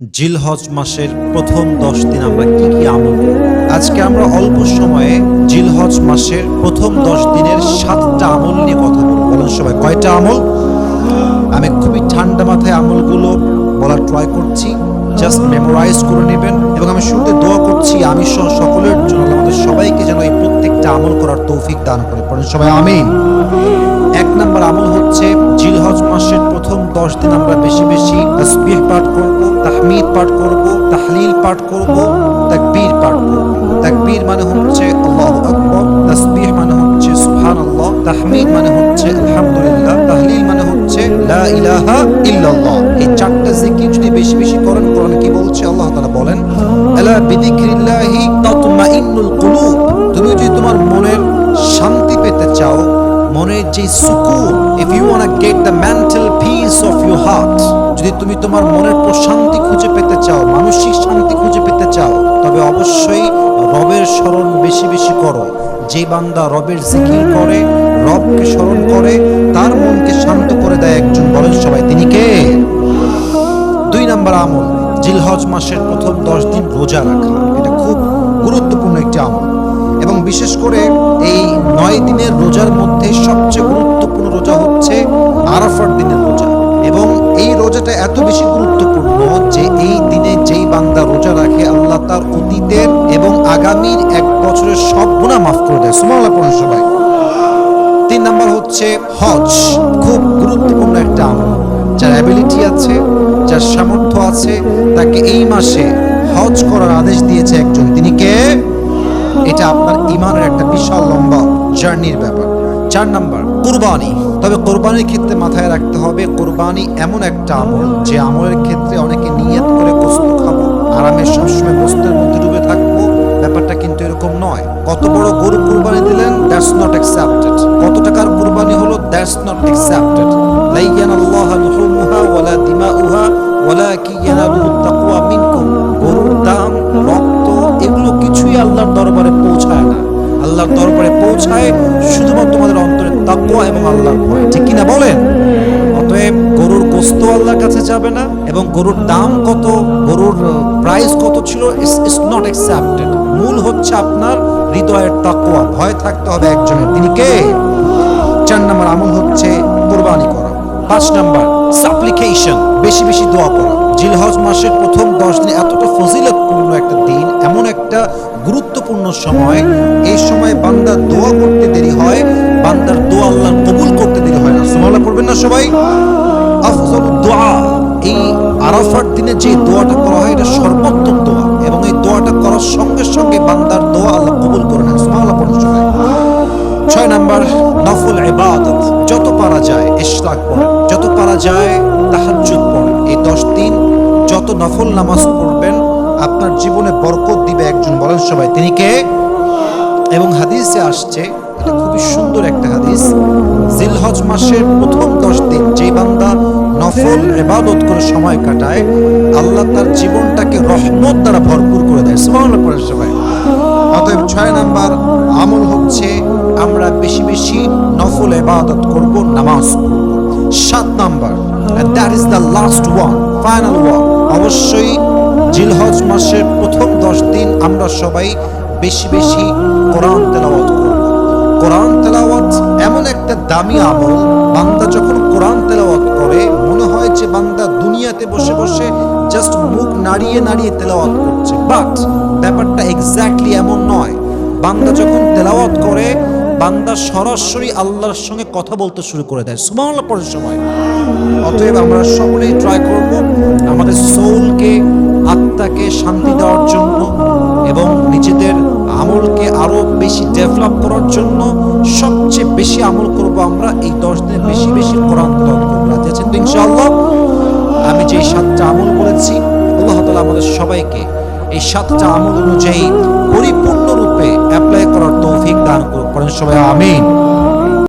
জিলহজ মাসের প্রথম দশ দিন আমরা কি কি আমল করব? আজকে আমরা অল্প সময়ে জিলহজ মাসের প্রথম দশ দিনের সাতটা আমল নিয়ে কথা বলব। বলেন সবাই, কয়টা আমল? আমি খুবই ঠান্ডা মাথায় আমলগুলো বলার ট্রাই করছি। জাস্ট মেমোরাইজ করে নেবেন এবং আমি শুরুতে দোয়া করছি আমি সহ সকলের জন্য আমাদের সবাইকে যেন এই প্রত্যেকটা আমল করার তৌফিক দান করে। পড়েন সবাই, আমিন। এক নম্বর আমল হচ্ছে জিলহজ মাসের প্রথম দশ দিন আমরা বেশি বেশি পাঠ করব। তাহমিদ পাঠ করব, তাহলিল পাঠ করব, তাকবীর পাঠ করব। তাকবীর মানে হচ্ছে আল্লাহু আকবার, তসবিহ মানে হচ্ছে সুবহানাল্লাহ, তাহমিদ মানে হচ্ছে আলহামদুলিল্লাহ, তাহলিল মানে হচ্ছে লা ইলাহা ইল্লাল্লাহ। এই চারটা জিকির যদি বেশি বেশি করেন, কোরআন কি বলছে? আল্লাহ তাআলা বলেন, আলা বিযিকরিল্লাহি তাতমাইন্নুল কুলুব। তুমি যদি তোমার মনের শান্তি পেতে চাও, মনের যে সুকুন if you want to get the mental peace of your heart যদি তুমি তোমার মনের প্রশান্তি খুঁজে পেতে চাও, মানসিক শান্তি খুঁজে পেতে চাও, তবে অবশ্যই রবের স্মরণ বেশি বেশি করো। যে বান্দা রবের জিকির করে, রবকে স্মরণ করে, তার মনকে শান্ত করে দেয় একজন, বলেন সবাই, তিনি কে? দুই নম্বর আমল, জিলহজ মাসের প্রথম দশ দিন রোজা রাখা। এটা খুব গুরুত্বপূর্ণ একটি আমল। এবং বিশেষ করে এই নয় দিনের রোজার মধ্যে সবচেয়ে গুরুত্বপূর্ণ রোজা হচ্ছে আরাফার দিনের বেশি গুরুত্বপূর্ণ যে এই দিনে যেই বান্দা রোজা রাখে, আল্লাহ তার অতীতের এবং আগামীর এক বছরের সব গুণা মাফ করে দেয়। সুমাল্লাহ সবাই। তিন নাম্বার হচ্ছে হজ। খুব গুরুত্বপূর্ণ একটা আমল। যার অ্যাবিলিটি আছে, যার সামর্থ্য আছে, তাকে এই মাসে হজ করার আদেশ দিয়েছে একজন। তিনি কে? এটা আপনার ইমানের একটা বিশাল লম্বা জার্নির ব্যাপার। চার নাম্বার, কুরবানি। তবে কোরবানির ক্ষেত্রে মাথায় রাখতে হবে, কোরবানি এমন একটা আমল যে আমলের ক্ষেত্রে অনেকে নিয়ত করে গোস্ত খাব। আরামে সবসময় গোস্তের মধ্যে ডুবে থাকব। ব্যাপারটা কিন্তু এরকম নয়। কত বড় গরু কুরবানি দিলেন দ্যাটস নট অ্যাকসেপ্টেড কত টাকার কুরবানি হলো দ্যাটস নট অ্যাকসেপ্টেড লা ইয়ানাল্লাহু লুহুমুহা ওয়ালা দিমাউহা ওয়ালাকিন ইয়ানালুহু তাকওয়া মিনকুম। গরুর দাম, রক্ত, এগুলো কিছুই আল্লাহর দরবারে পৌঁছায় না। আল্লাহর দরবারে পৌঁছায় শুধুমাত্র তোমাদের অন্তরে তাকওয়া এবং আল্লাহর ভয়। ঠিক কিনা বলেন? অতএব গরুর গোস্ত আল্লাহর কাছে যাবে না এবং গরুর দাম কত, গরুর প্রাইস কত ছিল ইটস নট অ্যাকসেপ্টেড মূল হচ্ছে আপনার হৃদয়ের তাকওয়া। ভয় থাকতে হবে একজনের। তিনি কে? চার নম্বর আমল হচ্ছে কোরবানি করা। পাঁচ নাম্বার সাপ্লিকেশন বেশি বেশি দোয়া করা। জিলহজ মাসের প্রথম দশ দিন এতটা ফজিলতপূর্ণ একটা দিন। একটা গুরুত্বপূর্ণ সময়। এই সময় বান্দার দোয়া করতে দেরি হয়, বান্দার দোয়া আল্লাহ কবুল করতে দেরি হয় না। সুমাল্লাহ পড়বেন না সবাই? আফজল দোয়া। এই আরাফার দিনে যে দোয়াটা করা হয়, এটা সর্বোত্তম দোয়া। এবং এই দোয়াটা করার সঙ্গে সঙ্গে বান্দার দোয়া আল্লাহ কবুল করে নেন। সুমাল্লাহ পড়েন সবাই। ছয় নাম্বার, নফল ইবাদত। যত পারা যায়, ইশরাক পড়েন যত পারা যায়, তাহাজ্জুদ পড়েন এই দশ দিন যত নফল নামাজ পড়বেন আপনার জীবনে বরকত দিবে একজন, বলেন সবাই। তিনি কে? এবং হাদিসে আসছে, এটা খুবই সুন্দর একটা হাদিস, জিলহজ মাসের প্রথম দশ দিন যে বান্দা নফল এবাদত করে সময় কাটায়, আল্লাহ তার জীবনটাকে রহমত দ্বারা ভরপুর করে দেয়। সুবহানাল্লাহ পড়েন সবাই। অতএব ছয় নাম্বার, আমল হচ্ছে আমরা বেশি বেশি নফল এবাদত করব, নামাজ সাত number that is the last one final one অবশ্যই জিলহজ মাসের প্রথম দশ দিন আমরা সবাই বেশি বেশি কোরআন তেলাওয়াত করব। কোরআন তেলাওয়াত এমন একটা দামি আমল, বান্দা যখন কোরআন তেলাওয়াত করে, মনে হয় যে বান্দা দুনিয়াতে বসে বসে জাস্ট মুখ নাড়িয়ে নাড়িয়ে তেলাওয়াত করছে। বাট ব্যাপারটা এক্স্যাক্টলি এমন নয়। বান্দা যখন তেলাওয়াত করে, বান্দা সরাসরি আল্লাহর সঙ্গে কথা বলতে শুরু করে দেয়। সুবহানাল্লাহ পড়ার সময়। অতএব আমরা সকলেই ট্রাই করব, আমাদের সোলকে আত্মাকে শান্তি দেওয়ার জন্য এবং নিজেদের আমলকে আরও বেশি ডেভেলপ করার জন্য সবচেয়ে বেশি আমল করব আমরা এই দশ দিনে বেশি বেশি কোরআন তো ইনশাআল্লাহ? আমি যে সাতটা আমল বলেছি আল্লাহ তাআলা আমাদের সবাইকে এই সাতটা আমল অনুযায়ী পরিপূর্ণরূপে অ্যাপ্লাই করার তৌফিক দান করুন সবাই, আমিন।